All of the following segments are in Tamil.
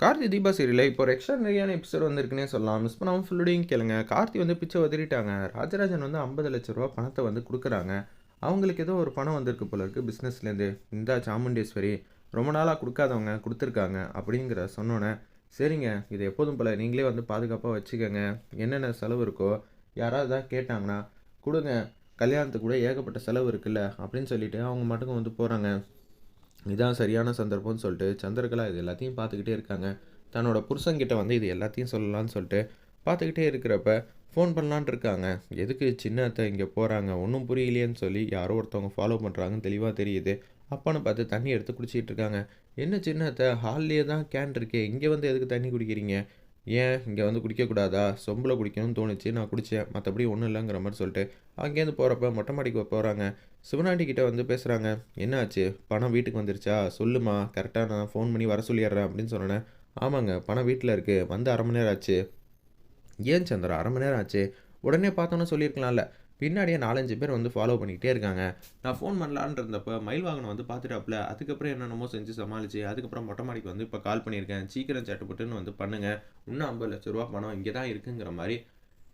கார்த்தி தீபா சீரியலில் இப்போ ஒரு எக்ஸ்ட்ரானரியான எபிசோட் வந்திருக்குன்னே சொல்லலாம். மிஸ் பண்ணாமல் ஃபுல்லுடையும் கேளுங்க. கார்த்தி வந்து பிச்சை உதறிட்டாங்க. ராஜராஜன் வந்து ஐம்பது லட்ச ரூபா பணத்தை வந்து கொடுக்குறாங்க. அவங்களுக்கு ஏதோ ஒரு பணம் வந்திருக்கு போல இருக்குது பிஸ்னஸ்லேருந்து இந்தா சாமுண்டேஸ்வரி ரொம்ப நாளாக கொடுக்காதவங்க கொடுத்துருக்காங்க அப்படிங்கிற சொன்னோன்னே சரிங்க இது எப்போதும் போல் நீங்களே வந்து பாதுகாப்பாக வச்சுக்கோங்க. என்னென்ன செலவு இருக்கோ யாராவது தான் கேட்டாங்கன்னா கொடுங்க கல்யாணத்துக்கு கூட ஏகப்பட்ட செலவு இருக்குல்ல அப்படின்னு சொல்லிட்டு அவங்க மட்டுக்கும் வந்து போகிறாங்க இதான் சரியான சந்தர்ப்பம்னு சொல்லிட்டு சந்திரகலா இது எல்லாத்தையும் பார்த்துக்கிட்டே இருக்காங்க. தன்னோட புருஷங்கிட்ட வந்து இது எல்லாத்தையும் சொல்லலாம்னு சொல்லிட்டு பார்த்துக்கிட்டே இருக்கிறப்ப ஃபோன் பண்ணலான் இருக்காங்க. எதுக்கு சின்ன அத்தை இங்கே போகிறாங்க ஒன்றும் புரியலையேன்னு சொல்லி யாரோ ஒருத்தவங்க ஃபாலோ பண்ணுறாங்கன்னு தெளிவாக தெரியுது. அப்பான்னு பார்த்து தண்ணி எடுத்து குடிச்சிட்டு இருக்காங்க. என்ன சின்ன அத்தை? ஹால்லேயே தான் கேன் இருக்கே. இங்கே வந்து எதுக்கு தண்ணி குடிக்கிறீங்க? ஏன் இங்கே வந்து குடிக்கக்கூடாதா? சொம்பில் குடிக்கணும்னு தோணுச்சு நான் குடித்தேன் மற்றபடி ஒன்றும் இல்லைங்கிற மாதிரி சொல்லிட்டு அங்கேருந்து போகிறப்ப மொட்டை மாடிக்கு போகிறாங்க சிவனாண்டி கிட்ட வந்து பேசுகிறாங்க என்னாச்சு? பணம் வீட்டுக்கு வந்துருச்சா? சொல்லுமா கரெக்டாக நான் ஃபோன் பண்ணி வர சொல்லிடுறேன் அப்படின்னு சொன்னேன் ஆமாங்க பணம் வீட்டில் இருக்குது வந்து அரை மணி நேரம் ஆச்சு. ஏன் சந்திரா அரை மணி நேரம் ஆச்சு? உடனே பார்த்தோன்னே சொல்லியிருக்கலாம்ல. பின்னாடியே நாலஞ்சு பேர் வந்து ஃபாலோ பண்ணிக்கிட்டே இருக்காங்க. நான் ஃபோன் பண்ணலான்னு இருந்தப்போ மயில் வாகனம் வந்து பார்த்துட்டாப்புல. அதுக்கப்புறம் என்னென்னமோ செஞ்சு சமாளிச்சு அதுக்கப்புறம் மொட்டை மாடிக்கு வந்து இப்போ கால் பண்ணியிருக்கேன். சீக்கிரம் சட்டுப்பட்டுன்னு வந்து பண்ணுங்க. இன்னும் ஐம்பது லட்ச ரூபா பணம் இங்கே தான் இருக்குங்கிற மாதிரி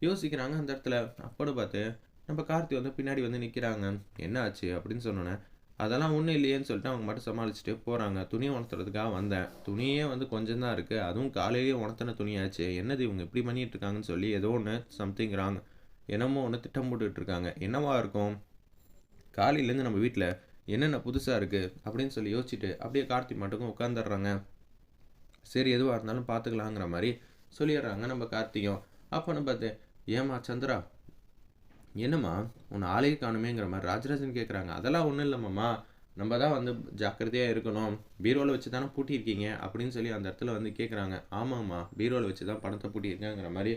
யோசிக்கிறாங்க அந்த இடத்துல. அப்போன்னு பார்த்து நம்ம கார்த்தி வந்து பின்னாடி வந்து நிற்கிறாங்க என்ன ஆச்சு அப்படின்னு சொன்னோன்னே அதெல்லாம் ஒன்றும் இல்லையேன்னு சொல்லிட்டு அவங்க மட்டும் சமாளிச்சுட்டு போகிறாங்க துணியை உணர்த்துறதுக்காக வந்தேன். துணியே வந்து கொஞ்சம் தான் இருக்குது அதுவும் காலையிலேயே உணர்த்தின துணியாச்சு. என்னது இவங்க இப்படி பண்ணிகிட்டு இருக்காங்கன்னு சொல்லி ஏதோ ஒன்று சம்திங் ராங் என்னமோ ஒன்று திட்டம் போட்டுட்டு இருக்காங்க என்னவா இருக்கும்? காலையிலேருந்து நம்ம வீட்டில் என்னென்ன புதுசாக இருக்குது அப்படின்னு சொல்லி யோசிச்சுட்டு அப்படியே கார்த்தி மட்டுக்கும் உட்காந்துடுறாங்க சரி எதுவாக இருந்தாலும் பார்த்துக்கலாங்கிற மாதிரி சொல்லிடுறாங்க நம்ம கார்த்திகம் நம்ம பார்த்து ஏமா சந்திரா? என்னம்மா உன்னை ஆலையை காணுமேங்கிற மாதிரி ராஜராஜன் கேட்குறாங்க அதெல்லாம் ஒன்றும் இல்லைம்மாம்மா நம்ம தான் வந்து ஜாக்கிரதையாக இருக்கணும். பீரோவில் வச்சு தானே பூட்டியிருக்கீங்க அப்படின்னு சொல்லி அந்த இடத்துல வந்து கேட்குறாங்க ஆமாம்மா பீரோவில் வச்சு தான் பணத்தை பூட்டியிருக்கேங்கிற மாதிரி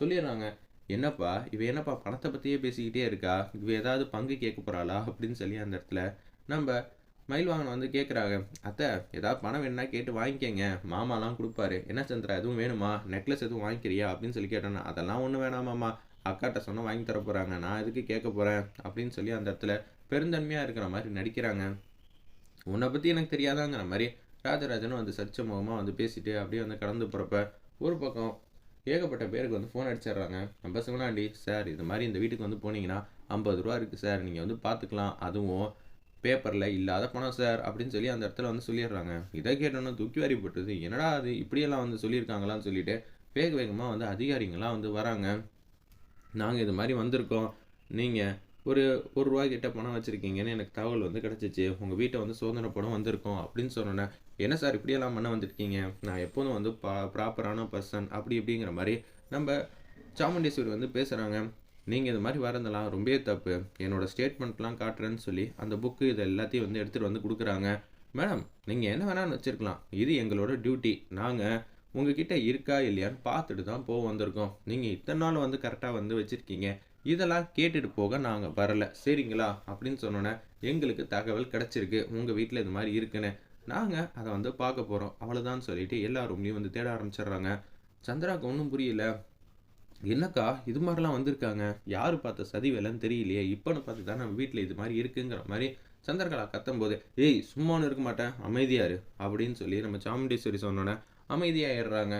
சொல்லிடுறாங்க. என்னப்பா இவ என்னப்பா பணத்தை பற்றியே பேசிக்கிட்டே இருக்கா? இவ ஏதாவது பங்கு கேட்க போகிறாளா அப்படின்னு சொல்லி அந்த இடத்துல நம்ம மயில் வாங்கின வந்து கேட்குறாங்க அத்தை ஏதாவது பணம் வேணும்னா கேட்டு வாங்கிக்கங்க. மாமாலாம் கொடுப்பாரு. என்ன சந்திரா எதுவும் வேணுமா? நெக்லஸ் எதுவும் வாங்கிக்கிறியா? அப்படின்னு சொல்லி கேட்டோன்னா அதெல்லாம் ஒன்றும் வேணாமாம்மா அக்காட்ட சொன்னால் வாங்கி தர போகிறாங்க நான் எதுக்கு கேட்க போகிறேன் அப்படின்னு சொல்லி அந்த இடத்துல பெருந்தன்மையாக இருக்கிற மாதிரி நடிக்கிறாங்க. உன்னை பற்றி எனக்கு தெரியாதாங்கிற மாதிரி ராஜராஜனும் வந்து சர்ச்ச முகமாக வந்து பேசிட்டு அப்படியே வந்து கடந்து போகிறப்ப ஒரு பக்கம் ஏகப்பட்ட பேருக்கு வந்து ஃபோன் அடிச்சிடுறாங்க. நம்ம சிவனாண்டி சார் இது மாதிரி இந்த வீட்டுக்கு வந்து போனீங்கன்னா ஐம்பது ரூபா இருக்குது சார். நீங்கள் வந்து பார்த்துக்கலாம் அதுவும் பேப்பரில் இல்லாத பணம் சார் அப்படின்னு சொல்லி அந்த இடத்துல வந்து சொல்லிடுறாங்க. இதை கேட்டோன்னே தூக்கி வாரி போட்டுது என்னடா அது இப்படியெல்லாம் வந்து சொல்லியிருக்காங்களான்னு சொல்லிட்டு வேக வேகமாக வந்து அதிகாரிங்களாம் வந்து வராங்க. நாங்கள் இது மாதிரி வந்திருக்கோம். நீங்கள் ஒரு ஒரு ரூபா கிட்ட பணம் வச்சுருக்கீங்கன்னு எனக்கு தகவல் வந்து கிடச்சிச்சு. உங்கள் வீட்டை வந்து சோதனை படம் வந்திருக்கோம் அப்படின்னு சொன்னோன்னே என்ன சார் இப்படியெல்லாம் பண்ண வந்திருக்கீங்க? நான் எப்போதும் வந்து பா ப்ராப்பரான பர்சன் அப்படி இப்படிங்கிற மாதிரி நம்ம சாமுண்டேஸ்வரி வந்து பேசுகிறாங்க நீங்கள் இது மாதிரி வரதெல்லாம் ரொம்பவே தப்பு. என்னோடய ஸ்டேட்மெண்ட்லாம் காட்டுறேன்னு சொல்லி அந்த புக்கு இது எல்லாத்தையும் வந்து எடுத்துகிட்டு வந்து கொடுக்குறாங்க. மேடம் நீங்கள் என்ன வேணாலும் வச்சுருக்கலாம். இது எங்களோட டியூட்டி நாங்கள் உங்ககிட்ட இருக்கா இல்லையான்னு பார்த்துட்டு தான் போக வந்திருக்கோம். நீங்கள் இத்தனை நாள் வந்து கரெக்டாக வந்து வச்சுருக்கீங்க. இதெல்லாம் கேட்டுட்டு போக நாங்கள் வரலை. சரிங்களா? அப்படின்னு சொன்னோன்னே எங்களுக்கு தகவல் கிடச்சிருக்கு. உங்கள் வீட்டில் இது மாதிரி இருக்குன்னு. நாங்கள் அதை வந்து பார்க்க போகிறோம் அவ்வளோதான் சொல்லிட்டு எல்லா ரூம்லேயும் வந்து தேட ஆரம்பிச்சிடுறாங்க. சந்திராவுக்கு ஒன்றும் புரியல. என்னக்கா இது மாதிரிலாம் வந்திருக்காங்க? யார் பார்த்த சதி வேலைன்னு தெரியலையே. இப்போன்னு பார்த்து தான் நம்ம வீட்டில் இது மாதிரி இருக்குங்கிற மாதிரி சந்திரகலா கத்தும் போது ஏய் சும்மானு இருக்க மாட்டேன். அமைதியாரு அப்படின்னு சொல்லி நம்ம சாமுண்டீஸ்வரி சொன்னோன்னே அமைதியாகிடுறாங்க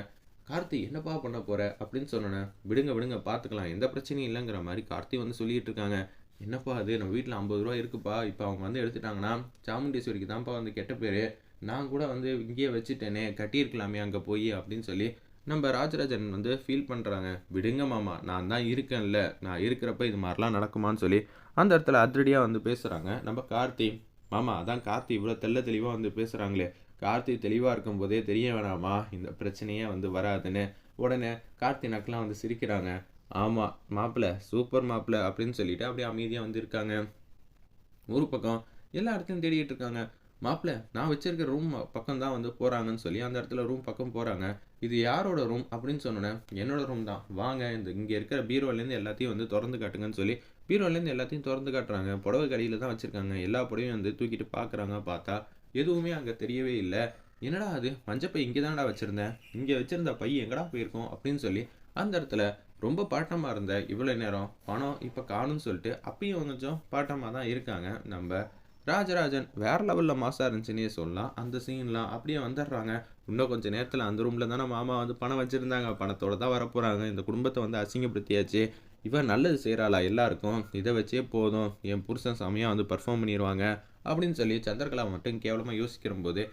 கார்த்தி என்னப்பா பண்ண போகிற அப்படின்னு சொன்னோன்னே விடுங்க விடுங்க பார்த்துக்கலாம் எந்த பிரச்சனையும் இல்லைங்கிற மாதிரி கார்த்தி வந்து சொல்லிகிட்டு இருக்காங்க. என்னப்பா அது? நம்ம வீட்டில் ஐம்பது ரூபா இருக்குப்பா. இப்போ அவங்க வந்து எடுத்துட்டாங்கன்னா சாமுண்டீஸ்வரிக்கு தான்ப்பா வந்து கெட்ட பேர். நான் கூட வந்து இங்கேயே வச்சுட்டேனே கட்டியிருக்கலாமே அங்கே போய் அப்படின்னு சொல்லி நம்ம ராஜராஜன் வந்து ஃபீல் பண்ணுறாங்க விடுங்க மாமா நான் தான் இருக்கேன்ல. நான் இருக்கிறப்ப இது மாதிரிலாம் நடக்குமான்னு சொல்லி அந்த இடத்துல அதிரடியாக வந்து பேசுகிறாங்க நம்ம கார்த்தி மாமா அதான் கார்த்தி இவ்வளோ தெள்ள தெளிவாக வந்து பேசுகிறாங்களே கார்த்தி தெளிவாக இருக்கும்போதே தெரிய வேணாமா? இந்த பிரச்சனையே வந்து வராதுன்னு. உடனே கார்த்தி நக்கெலாம் வந்து சிரிக்கிறாங்க. ஆமாம் மாப்பிள்ளை சூப்பர் மாப்பிள்ளை அப்படின்னு சொல்லிட்டு அப்படியே அமைதியாக வந்து இருக்காங்க ஒரு பக்கம் எல்லா இடத்துலையும் தேடிட்டு இருக்காங்க. மாப்பிள்ளை நான் வச்சிருக்க ரூம் பக்கம் தான் வந்து போகிறாங்கன்னு சொல்லி அந்த இடத்துல ரூம் பக்கம் போகிறாங்க இது யாரோட ரூம் அப்படின்னு சொன்னோன்னே என்னோட ரூம் தான். வாங்க இந்த இங்கே இருக்கிற பீரோலேருந்து எல்லாத்தையும் வந்து திறந்து காட்டுங்கன்னு சொல்லி பீரோலேருந்து எல்லாத்தையும் திறந்து காட்டுறாங்க. புடவை கடையில் தான் வச்சுருக்காங்க. எல்லா புடவையும் வந்து தூக்கிட்டு பார்க்குறாங்க பார்த்தா எதுவுமே அங்கே தெரியவே இல்லை. என்னடா அது? மஞ்சப்பை இங்கே தான்டா வச்சுருந்தேன். இங்கே வச்சுருந்த பை எங்கடா போயிருக்கோம் அப்படின்னு சொல்லி அந்த இடத்துல ரொம்ப பாட்டமாக இருந்த இவ்வளோ நேரம் பணம் இப்போ காணும்னு சொல்லிட்டு அப்பயும் கொஞ்சம் பாட்டமாக தான் இருக்காங்க. நம்ம ராஜராஜன் வேற லெவலில் மாசாக இருந்துச்சுன்னே சொல்லலாம். அந்த சீன்லாம் அப்படியே வந்துடுறாங்க. இன்னும் கொஞ்சம் நேரத்தில் அந்த ரூமில் தானே மாமா வந்து பணம் வச்சுருந்தாங்க. பணத்தோடு தான் வரப்போகிறாங்க இந்த குடும்பத்தை வந்து அசிங்கப்படுத்தியாச்சு. இவன் நல்லது செய்கிறாளா எல்லாருக்கும்? இதை வச்சே போதும். என் புருஷன் செமையாக வந்து பர்ஃபார்ம் பண்ணிடுவாங்க அப்படின்னு சொல்லி சந்திரகலா மட்டும் கேவலமாக யோசிக்கிற போது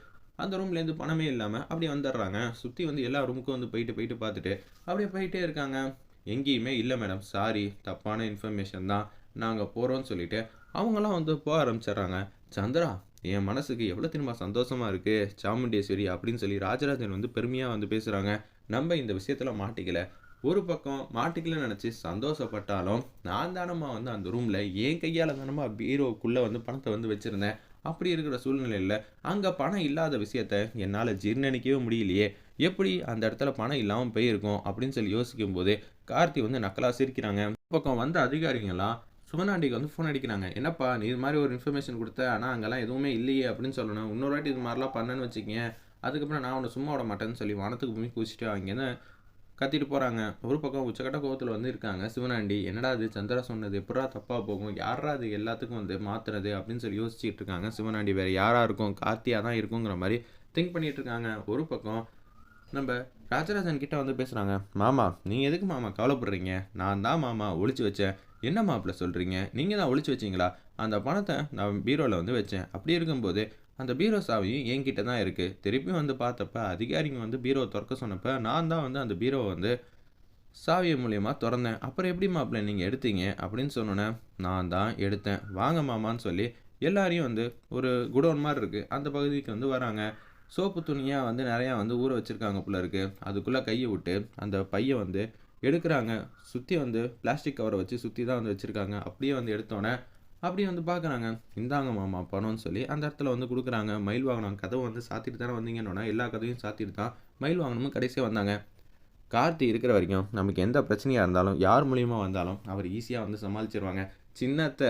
அந்த ரூம்லேருந்து பணமே இல்லாமல் அப்படியே வந்துடுறாங்க. சுற்றி வந்து எல்லா ரூமுக்கும் வந்து போயிட்டு போயிட்டு பார்த்துட்டு அப்படியே போயிட்டே இருக்காங்க. எங்கேயுமே இல்லை மேடம் சாரி தப்பான இன்ஃபர்மேஷன் தான் நாங்கள் போகிறோம்னு சொல்லிட்டு அவங்களாம் வந்து போக ஆரம்பிச்சிடுறாங்க. சந்திரா என் மனசுக்கு எவ்வளோ திரும்ப சந்தோஷமாக இருக்குது சாமுண்டேஸ்வரி அப்படின்னு சொல்லி ராஜராஜன் வந்து பெருமையாக வந்து பேசுகிறாங்க நம்ம இந்த விஷயத்தில் மாட்டிக்கல. ஒரு பக்கம் மாட்டிக்கலன்னு நினச்சி சந்தோஷப்பட்டாலும் நான் தானம்மா வந்து அந்த ரூமில் என் கையால் தானம்மா பீரோக்குள்ளே வந்து பணத்தை வந்து வச்சுருந்தேன். அப்படி இருக்கிற சூழ்நிலையில் அங்கே பணம் இல்லாத விஷயத்த என்னால் ஜீர்ணிக்கவே முடியலையே. எப்படி அந்த இடத்துல பணம் இல்லாமல் போயிருக்கும் அப்படின்னு சொல்லி யோசிக்கும் போது கார்த்தி வந்து நக்கலாக சிரிக்கிறாங்க. பக்கம் வந்த அதிகாரிங்களாம் சுமனாண்டிக்கு வந்து ஃபோன் அடிக்கிறாங்க. என்னப்பா நீ இது மாதிரி ஒரு இன்ஃபர்மேஷன் கொடுத்த ஆனால் அங்கெல்லாம் எதுவுமே இல்லையே அப்படின்னு சொல்லணும். இன்னொரு வாட்டி இது மாதிரிலாம் பண்ணேன்னு வச்சுக்கேன் அதுக்கப்புறம் நான் உன்னை சும்மா விட மாட்டேன்னு சொல்லி வானத்துக்கு பூமி குதிச்சுட்டு அங்கேருந்து கத்திட்டு போகிறாங்க ஒரு பக்கம் உச்சக்கட்ட கோவத்தில் வந்து இருக்காங்க சிவனாண்டி என்னடா அது சந்திரா சொன்னது எப்படா தப்பாக போகும்? யாரா அது எல்லாத்துக்கும் வந்து மாற்றுறது அப்படின்னு சொல்லி யோசிச்சுட்டு இருக்காங்க சிவனாண்டி வேறு யாராக இருக்கும்? கார்த்தியாக தான் இருக்குங்கிற மாதிரி திங்க் பண்ணிகிட்டு இருக்காங்க. ஒரு பக்கம் நம்ம ராஜராஜன் கிட்டே வந்து பேசுகிறாங்க மாமா நீங்கள் எதுக்கு மாமா கவலைப்படுறீங்க? நான் தான் மாமா ஒழிச்சு வச்சேன். என்ன மாப்பிள்ள சொல்கிறீங்க நீங்கள் தான் ஒழிச்சு வச்சிங்களா? அந்த பணத்தை நான் பீரோவில் வந்து வச்சேன். அப்படி இருக்கும்போது அந்த பீரோ சாவியும் என்கிட்ட தான் இருக்குது திருப்பியும் வந்து பார்த்தப்ப அதிகாரிங்க வந்து பீரோவை திறக்க சொன்னப்போ நான் தான் வந்து அந்த பீரோவை வந்து சாவியை மூலியமாக திறந்தேன். அப்புறம் எப்படி மாப்பிள்ள நீங்கள் எடுத்தீங்க? அப்படின்னு சொன்னோன்னே நான் தான் எடுத்தேன். வாங்க மாமான்னு சொல்லி எல்லாரையும் வந்து ஒரு குடோன் மாதிரி இருக்குது அந்த பகுதிக்கு வந்து வராங்க. சோப்பு துணியாக வந்து நிறையா வந்து ஊற வச்சுருக்காங்க போல இருக்குது அதுக்குள்ளே கையை விட்டு அந்த பையை வந்து எடுக்கிறாங்க. சுற்றி வந்து பிளாஸ்டிக் கவரை வச்சு சுற்றி தான் வந்து வச்சுருக்காங்க. அப்படியே வந்து எடுத்தோன்னே அப்படியே வந்து பார்க்குறாங்க இந்தாங்க மாமா பணம்னு சொல்லி அந்த இடத்துல வந்து கொடுக்குறாங்க. மயில் வாகனம் கதவை வந்து சாத்திட்டு தானே வந்தீங்கன்னொன்னா எல்லா கதையும் சாத்திட்டு தான் மயில் வாகனமும் கடைசியாக வந்தாங்க. கார்த்தி இருக்கிற வரைக்கும் நமக்கு எந்த பிரச்சனையாக இருந்தாலும் யார் மூலியமாக வந்தாலும் அவர் ஈஸியாக வந்து சமாளிச்சிருவாங்க. சின்னத்தை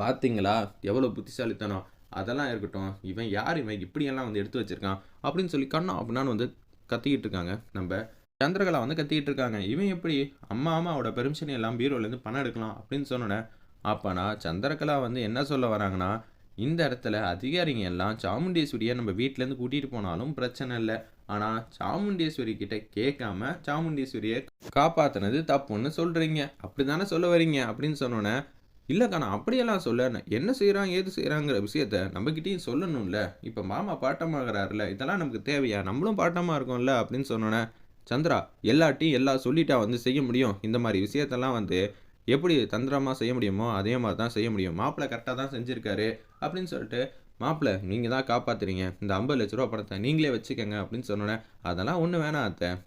பார்த்தீங்களா? எவ்வளோ புத்திசாலித்தனம். அதெல்லாம் இருக்கட்டும். இவன் யார்? இவன் இப்படியெல்லாம் வந்து எடுத்து வச்சிருக்கான். அப்படின்னு சொல்லி கண்ணா அப்படின்னான்னு வந்து கத்திக்கிட்டு இருக்காங்க. நம்ம சந்திரகலா வந்து கத்திக்கிட்டு இருக்காங்க. இவன் எப்படி அம்மா அம்மாவோட பெர்மிஷன் எல்லாம் பீரோலேருந்து பணம் எடுக்கலாம் அப்படின்னு சொன்னோன்னே அப்போனா சந்திரகலா வந்து என்ன சொல்ல வராங்கன்னா இந்த இடத்துல அதிகாரிங்க எல்லாம் சாமுண்டேஸ்வரியை நம்ம வீட்டிலேருந்து கூட்டிகிட்டு போனாலும் பிரச்சனை இல்லை. ஆனால் சாமுண்டேஸ்வரி கிட்ட கேட்காம சாமுண்டேஸ்வரியை காப்பாற்றினது தப்புன்னு சொல்கிறீங்க அப்படி தானே சொல்ல வரீங்க? அப்படின்னு சொன்னோன்னே இல்லைக்கா நான் அப்படியெல்லாம் சொல்ல என்ன செய்கிறான் ஏது செய்கிறாங்கிற விஷயத்த நம்மக்கிட்டேயும் சொல்லணும்ல. இப்போ மாமா பாட்டமாகறாருல இதெல்லாம் நமக்கு தேவையா? நம்மளும் பாட்டமாக இருக்கோம்ல அப்படின்னு சொன்னோன்னே சந்திரா எல்லாட்டையும் எல்லாம் சொல்லிட்டா வந்து செய்ய முடியும்? இந்த மாதிரி விஷயத்தெல்லாம் வந்து எப்படி தந்திரமாக செய்ய முடியுமோ அதே மாதிரி தான் செய்ய முடியும். மாப்பிள்ளை கரெக்டாக தான் செஞ்சுருக்காரு அப்படின்னு சொல்லிட்டு மாப்பிள்ளை நீங்கள் தான் காப்பாத்துறீங்க. இந்த ஐம்பது லட்ச ரூபா பணத்தை நீங்களே வச்சுக்கோங்க அப்படின்னு சொன்னோன்னே அதெல்லாம் ஒன்று வேணாம் அத்தை.